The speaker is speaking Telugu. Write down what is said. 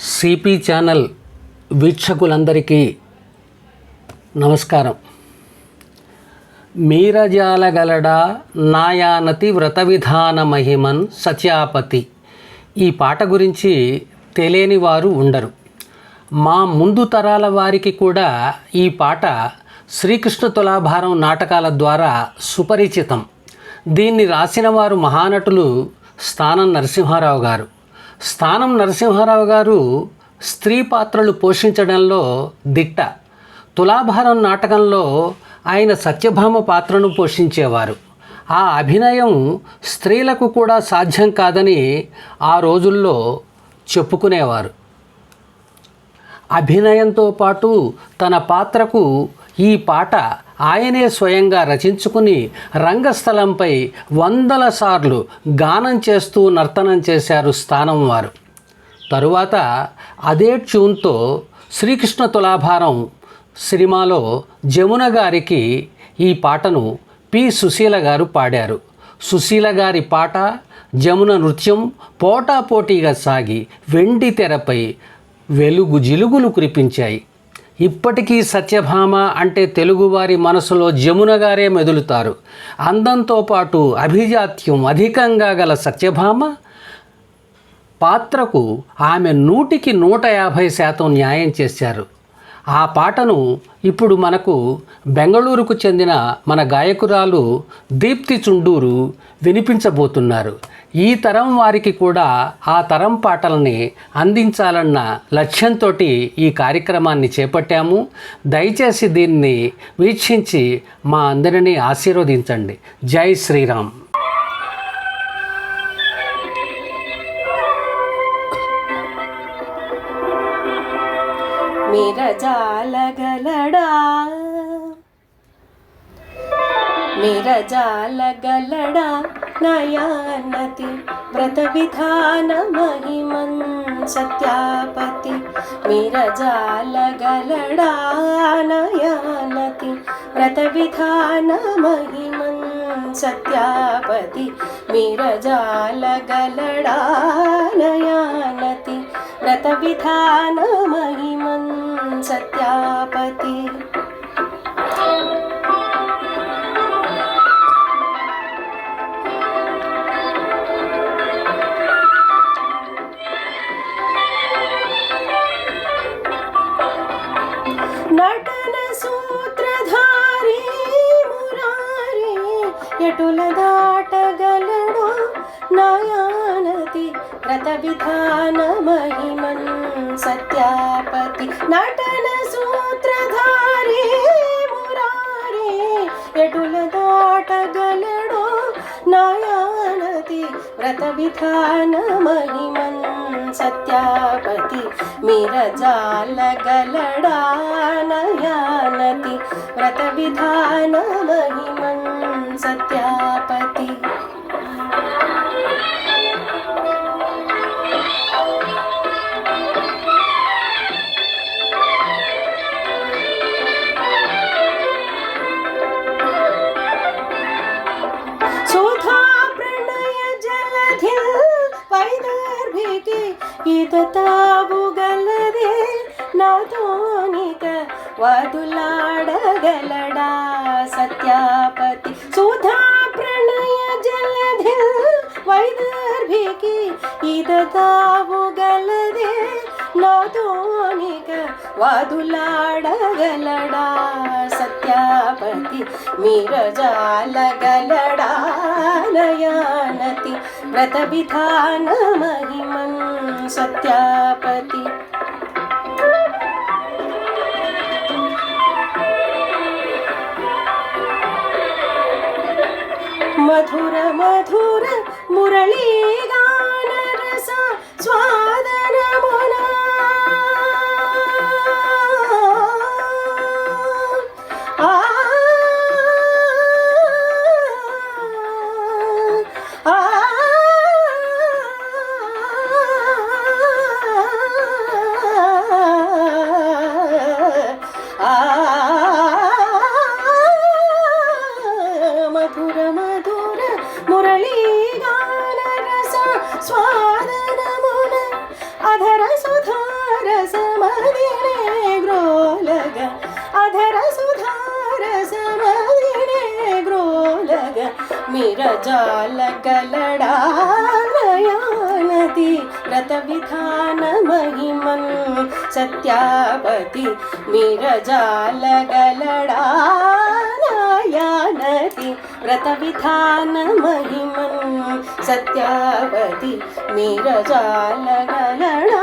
సిపి ఛానల్ వీక్షకులందరికీ నమస్కారం. మీరజాలగలడా నాయానతి వ్రత విధాన మహిమన్ సత్యాపతి. ఈ పాట గురించి తెలియని వారు ఉండరు. మా ముందు తరాల వారికి కూడా ఈ పాట శ్రీకృష్ణ తులాభారం నాటకాల ద్వారా సుపరిచితం. దీన్ని రాసిన వారు మహానటులు స్థానం నరసింహారావు గారు. స్థానం నరసింహారావు గారు స్త్రీ పాత్రలు పోషించడంలో దిట్ట. తులాభారం నాటకంలో ఆయన సత్యభామ పాత్రను పోషించేవారు. ఆ అభినయం స్త్రీలకు కూడా సాధ్యం కాదని ఆ రోజుల్లో చెప్పుకునేవారు. అభినయంతో పాటు తన పాత్రకు ఈ పాట ఆయనే స్వయంగా రచించుకుని రంగస్థలంపై వందల సార్లు గానం చేస్తూ నర్తనం చేశారు స్థానం వారు. తరువాత అదే ట్యూన్తో శ్రీకృష్ణ తులాభారం సినిమాలో జమున గారికి ఈ పాటను పి. సుశీల గారు పాడారు. సుశీల గారి పాట జమున నృత్యం పోటాపోటీగా సాగి వెండి తెరపై వెలుగు జిలుగులు కురిపించాయి. ఇప్పటికీ సత్యభామ అంటే తెలుగువారి మనసులో జమున గారే మెదులుతారు. అందంతో పాటు అభిజాత్యం అధికంగా గల సత్యభామ పాత్రకు ఆమె నూటికి నూట యాభై శాతం న్యాయం చేశారు. ఆ పాటను ఇప్పుడు మనకు బెంగళూరుకు చెందిన మన గాయకురాలు దీప్తి చుండూరు వినిపించబోతున్నారు. ఈ తరం వారికి కూడా ఆ తరం పాటల్ని అందించాలన్న లక్ష్యంతో ఈ కార్యక్రమాన్ని చేపట్టాము. దయచేసి దీన్ని వీక్షించి మా అందరినీ ఆశీర్వదించండి. జై శ్రీరామ్. మిరజాలగలడా మిరజాలగలడా నయానతి వ్రత విధాన మహిమన్ సత్యాపతి మిరజాలగలడా నయానతి వ్రత విధాన మహిమన్ సత్యాపతి మిరజాలగలడా నయానతి వ్రత విధాన మహిమన్ సత్యాపతి మురారి ఎటుల దాటగలడు నయాన వ్రత విధాన మహిమన్ సత్యాపతి నటన సూత్రధారి మురారి ఎటుల దాటగలడు నయానతి వ్రత విధాన వదులాడగలడా సత్యాపతి సుధా ప్రణయ జలధి వైదర్భికి ఈతతావుగలదే నాతోనిక వదులాడగలడా సత్యాపతి మీరజాలగలడా నయానతి వ్రత విధాన మహిమన్ సత్యాపతి मधुर मधुर मुरलीगानरसा स्वा మిరజాల కలడాలయానది వ్రత విధాన మహిమన్ సత్యాపతి మిరజాల గలడాలయానది వ్రత విధాన మహిమన్ సత్యాపతి మిరజాల గలడా